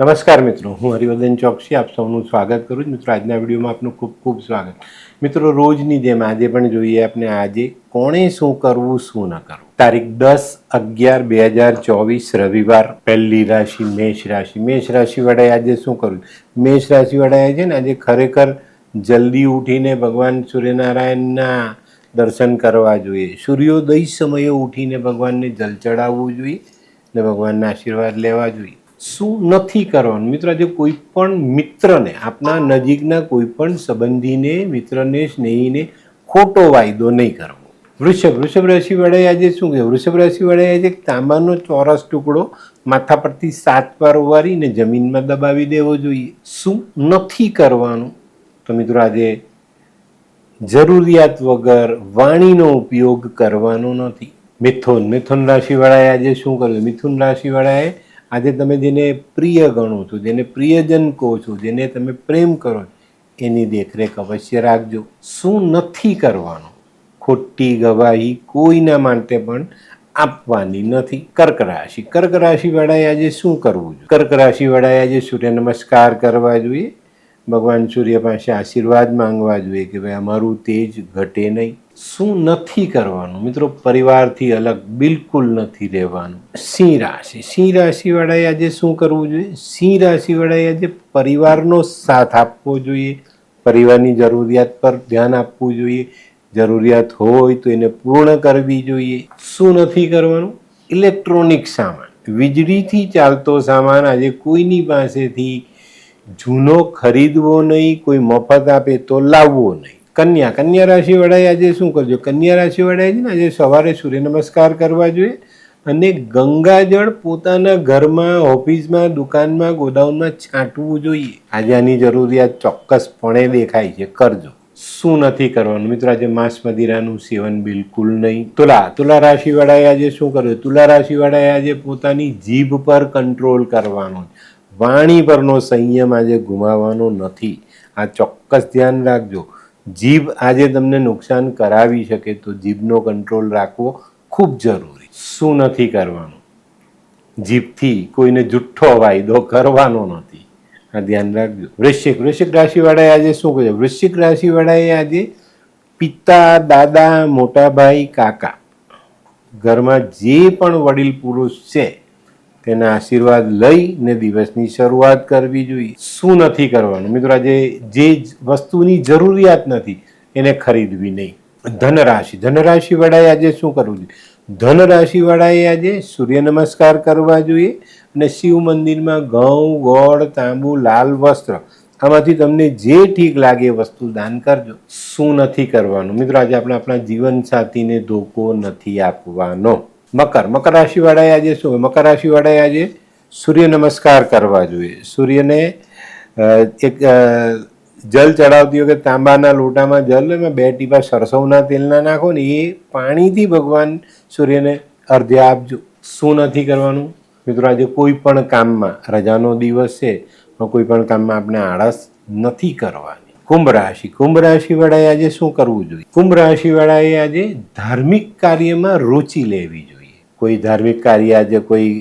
નમસ્કાર મિત્રો, હું હરિવર્ધન ચોકસી, આપ સૌનું સ્વાગત કરું છું. મિત્રો, આજના વિડીયોમાં આપનું ખૂબ ખૂબ સ્વાગત. મિત્રો, રોજની જેમ આજે પણ જોઈએ આપણે આજે કોણે શું કરવું, શું ન કરવું. તારીખ દસ અગિયાર બે હજાર ચોવીસ, રવિવાર, પહેલી રાશિ, મેષ રાશિ. મેષ રાશિ વડાએ આજે શું કરવું મેષ રાશિ વડાએ છે ને, આજે ખરેખર જલ્દી ઉઠીને ભગવાન સૂર્યનારાયણના દર્શન કરવા જોઈએ. સૂર્યોદય સમયે ઉઠીને ભગવાનને જલ ચડાવવું જોઈએ ને ભગવાનના આશીર્વાદ લેવા જોઈએ. શું નથી કરવાનું? મિત્રો, આજે કોઈ પણ મિત્રને, આપના નજીકના કોઈ પણ સંબંધીને, મિત્રને, સ્નેહીને ખોટો વાયદો નહીં કરવો. વૃષભ વૃષભ વડે આજે શું કહે વૃષભ રાશિ વડે આજે તાંબાનો ચોરસ ટુકડો માથા પરથી સાત વાર વારીને જમીનમાં દબાવી દેવો જોઈએ. શું નથી કરવાનું? તો મિત્રો, આજે જરૂરિયાત વગર વાણીનો ઉપયોગ કરવાનો નથી. મિથુન મિથુન રાશિવાળાએ આજે શું કર્યું? મિથુન રાશિવાળાએ આજે તમે જેને પ્રિય ગણો છો, જેને પ્રિયજન કહો છો, જેને તમે પ્રેમ કરો એની દેખરેખ અવશ્ય રાખજો. શું નથી કરવાનું? ખોટી ગવાહી કોઈના માટે પણ આપવાની નથી. કર્ક રાશિ. કર્ક રાશિવાળાએ આજે શું કરવું જોઈએ? કર્ક રાશિવાળાએ આજે સૂર્ય નમસ્કાર કરવા જોઈએ. ભગવાન સૂર્ય પાસે આશીર્વાદ માંગવા જોઈએ કે ભાઈ અમારું તેજ ઘટે નહીં. શું નથી કરવાનું? મિત્રો, પરિવારથી અલગ બિલકુલ નથી રહેવાનું. સિંહ રાશિ. સિંહ રાશિવાળાએ આજે શું કરવું જોઈએ? સિંહ રાશિવાળાએ આજે પરિવારનો સાથ આપવો જોઈએ. પરિવારની જરૂરિયાત પર ધ્યાન આપવું જોઈએ. જરૂરિયાત હોય તો એને પૂર્ણ કરવી જોઈએ. શું નથી કરવાનું? ઇલેક્ટ્રોનિક સામાન. વીજળીથી ચાલતો સામાન આજે કોઈની પાસેથી જૂનો ખરીદવો નહીં, કોઈ મફત આપે તો લાવવો નહીં. કન્યા કન્યા રાશિવાળાએ આજે શું કરજો? કન્યા રાશિવાળાએ છે ને, આજે સવારે સૂર્ય નમસ્કાર કરવા જોઈએ અને ગંગાજળ પોતાના ઘરમાં, ઓફિસમાં, દુકાનમાં, ગોડાઉનમાં છાંટવું જોઈએ. આજે આની જરૂરિયાત ચોક્કસપણે દેખાય છે. કરજો. શું નથી કરવાનું? મિત્રો, આજે માંસ મદિરાનું સેવન બિલકુલ નહીં. તુલા તુલા રાશિવાળાએ આજે શું કર્યું? તુલા રાશિવાળાએ આજે પોતાની જીભ પર કંટ્રોલ કરવાનો વાણી પરનો સંયમ આજે ગુમાવવાનો નથી. આ ચોક્કસ ધ્યાન રાખજો. જીભ આજે તમને નુકસાન કરાવી શકે તો જીભનો કંટ્રોલ રાખવો ખૂબ જરૂરી. શું નથી કરવાનું? જીભથી કોઈને જુઠ્ઠો વાયદો કરવાનો નથી. આ ધ્યાન રાખજો. વૃશ્ચિક વૃશ્ચિક રાશિવાળાએ આજે શું કહ્યું? વૃશ્ચિક રાશિવાળાએ આજે પિતા, દાદા, મોટા ભાઈ, કાકા, ઘરમાં જે પણ વડીલ પુરુષ છે તેના આશીર્વાદ લઈને દિવસની શરૂઆત કરવી જોઈએ. શું નથી કરવાનું? મિત્રો, આજે જે વસ્તુની જરૂરિયાત નથી, એને ખરીદવી નહીં. ધનરાશિ. ધનરાશિ વાળાએ આજે શું કરવું જોઈએ? ધનરાશિ વાળાએ આજે સૂર્ય નમસ્કાર કરવા જોઈએ અને શિવ મંદિરમાં ઘઉં, ગોળ, તાંબુ, લાલ વસ્ત્ર. આમાંથી તમને જે ઠીક લાગે એ વસ્તુ દાન કરજો. શું નથી કરવાનું? મિત્રો, આજે આપણે આપણા જીવન સાથીને ધોકો નથી આપવાનો. મકર. મકર રાશિવાળાએ આજે શું મકર રાશિવાળાએ આજે સૂર્ય નમસ્કાર કરવા જોઈએ. સૂર્યને એક જલ ચડાવતી વખતે તાંબાના લોટામાં જલ એમાં બે ટીપા સરસવના તેલના નાખો ને એ પાણીથી ભગવાન સૂર્યને અર્ધ્ય આપજો. શું નથી કરવાનું? મિત્રો, આજે કોઈ પણ કામમાં, રજાનો દિવસ છે, પણ કોઈ પણ કામમાં આપણે આળસ નથી કરવાની. કુંભ રાશિ. કુંભ રાશિવાળાએ આજે શું કરવું જોઈએ? કુંભ રાશિવાળાએ આજે ધાર્મિક કાર્યમાં રુચિ લેવી જોઈએ. કોઈ ધાર્મિક કાર્ય આજે કોઈ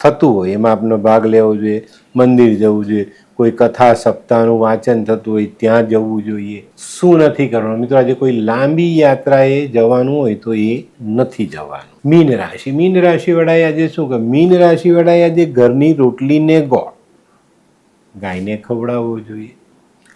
થતું હોય, એમાં આપનો ભાગ લેવો જોઈએ, મંદિર જવું જોઈએ, કોઈ કથા, સપ્તાહનું વાંચન થતું હોય, ત્યાં જવું જોઈએ. શું નથી કરવાનું? મિત્રો, આજે કોઈ લાંબી યાત્રાએ જવાનું હોય તો એ નથી જવાનું. મીન રાશિ. મીન રાશિ વાળાએ આજે શું કહે મીન રાશિ વાળાએ આજે ઘરની રોટલીને ગોળ. ગાયને ખવડાવવો જોઈએ.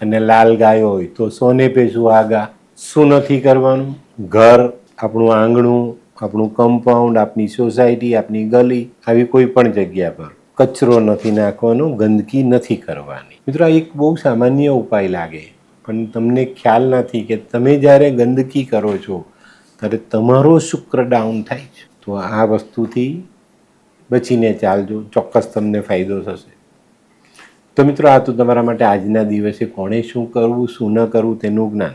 અને લાલ ગાયો હોય તો સોને પે સુહાગા શું નથી કરવાનું? ઘર, આપણું આંગણું આપણું કમ્પાઉન્ડ આપની સોસાયટી આપની ગલી, આવી કોઈ પણ જગ્યા પર કચરો નથી નાખવાનો, ગંદકી નથી કરવાની. મિત્રો, આ એક બહુ સામાન્ય ઉપાય લાગે, પણ તમને ખ્યાલ નથી કે તમે જ્યારે ગંદકી કરો છો, ત્યારે તમારો શુક્ર ડાઉન થાય છે. તો આ વસ્તુથી બચીને ચાલજો, ચોક્કસ તમને ફાયદો થશે. તો મિત્રો, આ તો તમારા માટે આજના દિવસે કોણે શું કરવું, શું ન કરવું તેનું જ્ઞાન